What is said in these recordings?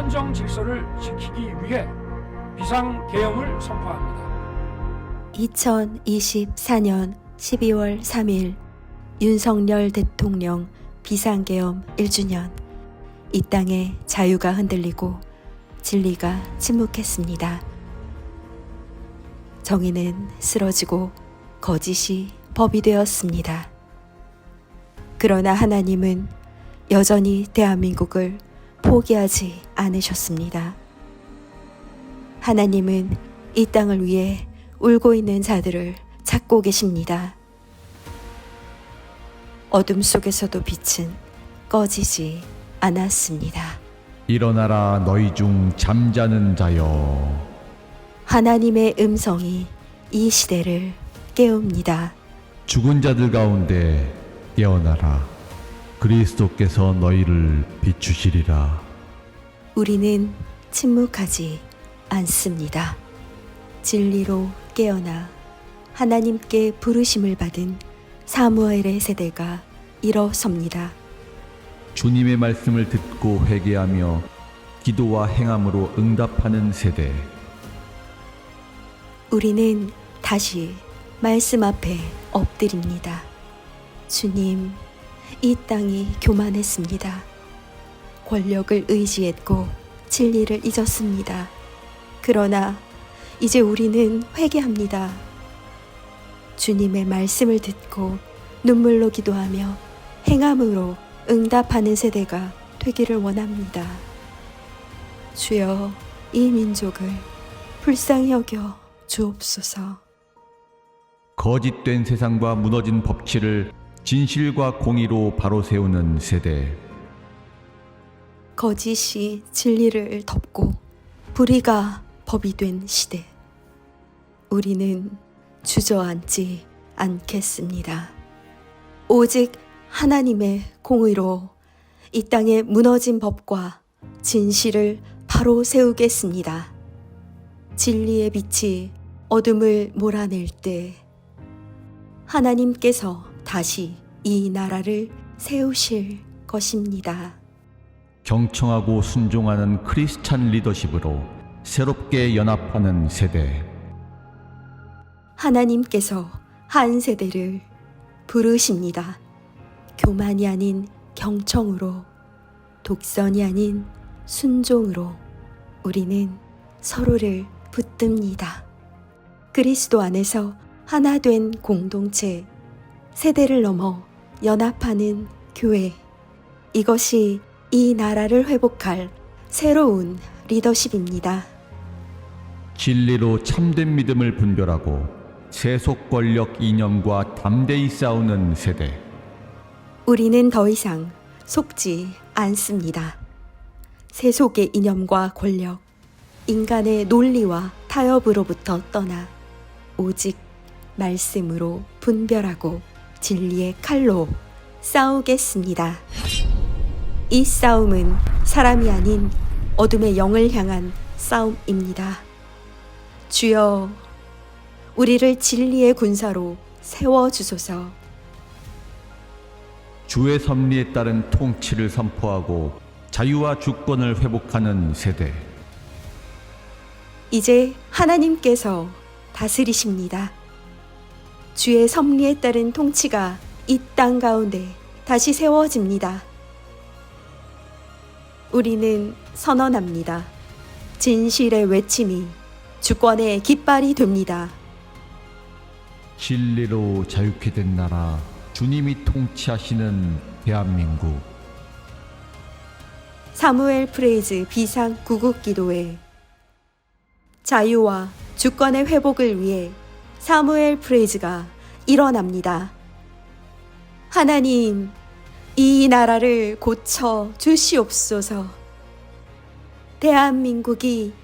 헌정 질서를 지키기 위해 비상 계엄을 선포합니다. 2024년 12월 3일 윤석열 대통령 비상 계엄 1주년 이 땅의 자유가 흔들리고 진리가 침묵했습니다. 정의는 쓰러지고 거짓이 법이 되었습니다. 그러나 하나님은 여전히 대한민국을 포기하지 않으셨습니다. 하나님은 이 땅을 위해 울고 있는 자들을 찾고 계십니다. 어둠 속에서도 빛은 꺼지지 않았습니다. 일어나라 너희 중 잠자는 자여 하나님의 음성이 이 시대를 깨웁니다. 죽은 자들 가운데 깨어나라 그리스도께서 너희를 비추시리라 우리는 침묵하지 않습니다. 진리로 깨어나 하나님께 부르심을 받은 사무엘의 세대가 일어섭니다. 주님의 말씀을 듣고 회개하며 기도와 행함으로 응답하는 세대 우리는 다시 말씀 앞에 엎드립니다. 주님, 이 땅이 교만했습니다. 권력을 의지했고 진리를 잊었습니다. 그러나 이제 우리는 회개합니다. 주님의 말씀을 듣고 눈물로 기도하며 행함으로 응답하는 세대가 되기를 원합니다. 주여, 이 민족을 불쌍히 여겨 주옵소서. 거짓된 세상과 무너진 법치를 진실과 공의로 바로 세우는 세대 거짓이 진리를 덮고 불의가 법이 된 시대. 우리는 주저앉지 않겠습니다. 오직 하나님의 공의로 이 땅에 무너진 법과 진실을 바로 세우겠습니다. 진리의 빛이 어둠을 몰아낼 때 하나님께서 다시 이 나라를 세우실 것입니다. 경청하고 순종하는 크리스찬 리더십으로 새롭게 연합하는 세대 하나님께서 한 세대를 부르십니다. 교만이 아닌 경청으로, 독선이 아닌 순종으로 우리는 서로를 붙듭니다. 그리스도 안에서 하나 된 공동체, 세대를 넘어 연합하는 교회. 이것이 이 나라를 회복할 새로운 리더십입니다. 진리로 참된 믿음을 분별하고 세속 권력 이념과 담대히 싸우는 세대 우리는 더 이상 속지 않습니다. 세속의 이념과 권력, 인간의 논리와 타협으로부터 떠나 오직 말씀으로 분별하고 진리의 칼로 싸우겠습니다. 이 싸움은 사람이 아닌 어둠의 영을 향한 싸움입니다. 주여, 우리를 진리의 군사로 세워 주소서. 주의 섭리에 따른 통치를 선포하고 자유와 주권을 회복하는 세대 이제 하나님께서 다스리십니다. 주의 섭리에 따른 통치가 이 땅 가운데 다시 세워집니다. 우리는 선언합니다. 진실의 외침이 주권의 깃발이 됩니다. 진리로 자유케 된 나라 주님이 통치하시는 대한민국 사무엘 프레이즈 비상 구국 기도회 자유와 주권의 회복을 위해 사무엘 프레이즈가 일어납니다. 하나님, 이 나라를 고쳐 주시옵소서. 대한민국이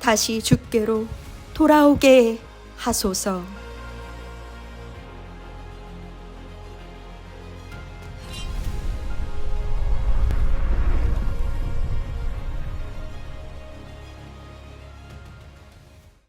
다시 주께로 돌아오게 하소서.